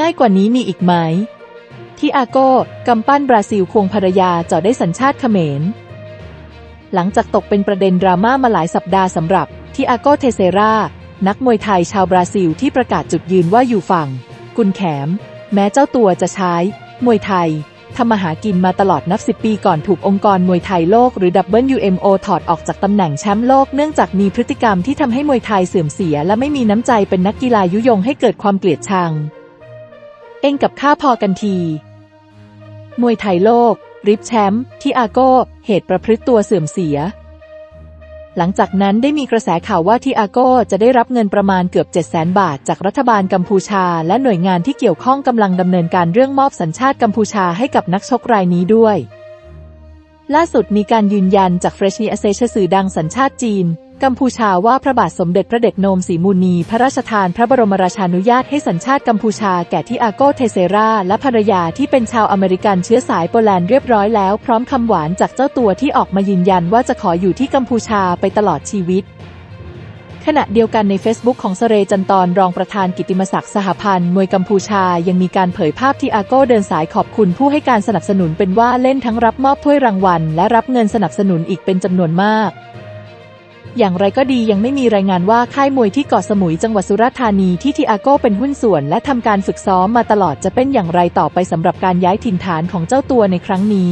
ง่ายกว่านี้มีอีกไหม ที่อาโก้กำปั้นบราซิลควงภรรยาเจาะได้สัญชาติเขมร หลังจากตกเป็นประเด็นดราม่ามาหลายสัปดาห์สำหรับ ที่อาโก้เทเซรา นักมวยไทยชาวบราซิลที่ประกาศจุดยืนว่าอยู่ฝั่ง กุนแขม แม้เจ้าตัวจะใช้ มวยไทยทำมาหากินมาตลอดนับสิบปีก่อนถูกองค์กรมวยไทยโลกหรือ WMO ถอดออกจากตำแหน่งแชมป์โลกเนื่องจากมีพฤติกรรมที่ทำให้มวยไทยเสื่อมเสีย และไม่มีน้ำใจเป็นนักกีฬายุยงให้เกิดความเกลียดชัง เองกับข้าพอกันที มวยไทยโลก ริบแชมป์ที่อาโก้ เหตุประพฤติตัวเสื่อมเสีย หลังจากนั้นได้มีกระแสข่าวว่าที่อาโก้จะได้รับเงินประมาณเกือบ7 0 0 0 0 0 บาท จากรัฐบาลกัมพูชา และหน่วยงานที่เกี่ยวข้องกำลังดำเนินการเรื่องมอบสัญชาติกัมพูชาให้กับนักชกรายนี้ด้วยล่าสุดมีการยืนยันจากเฟรชนีอเซชสื่อดังสัญชาติจีน กัมพูชาว่าพระบาทสมเด็จพระเด็จโนมศรีมูนี พระราชทานพระบรมราชานุญาตให้สัญชาติกัมพูชาแก่ที่อาโกเทเซราและภรรยาที่เป็นชาวอเมริกันเชื้อสายโปแลนด์เรียบร้อยแล้วพร้อมคำหวานจากเจ้าตัวที่ออกมายืนยันว่าจะขออยู่ที่กัมพูชาไปตลอดชีวิตขณะเดียวกันใน Facebook ของเสเรจันตรรองประธานกิตติมศักดิ์สหพันธ์มวยกัมพูชายังมีการเผยภาพที่อาโก้เดินสายขอบคุณผู้ให้การสนับสนุนเป็นว่าเล่นทั้งรับมอบถ้วยรางวัล และรับเงินสนับสนุนอีกเป็นจำนวนมาก อย่างไรก็ดียังไม่มีรายงานว่าค่ายมวยที่เกาะสมุยจังหวัดสุราษฎร์ธานีที่ทีอาโก้เป็นหุ้นส่วน และทำการฝึกซ้อมมาตลอดจะเป็นอย่างไรต่อไปสำหรับการย้ายถิ่นฐานของเจ้าตัวในครั้งนี้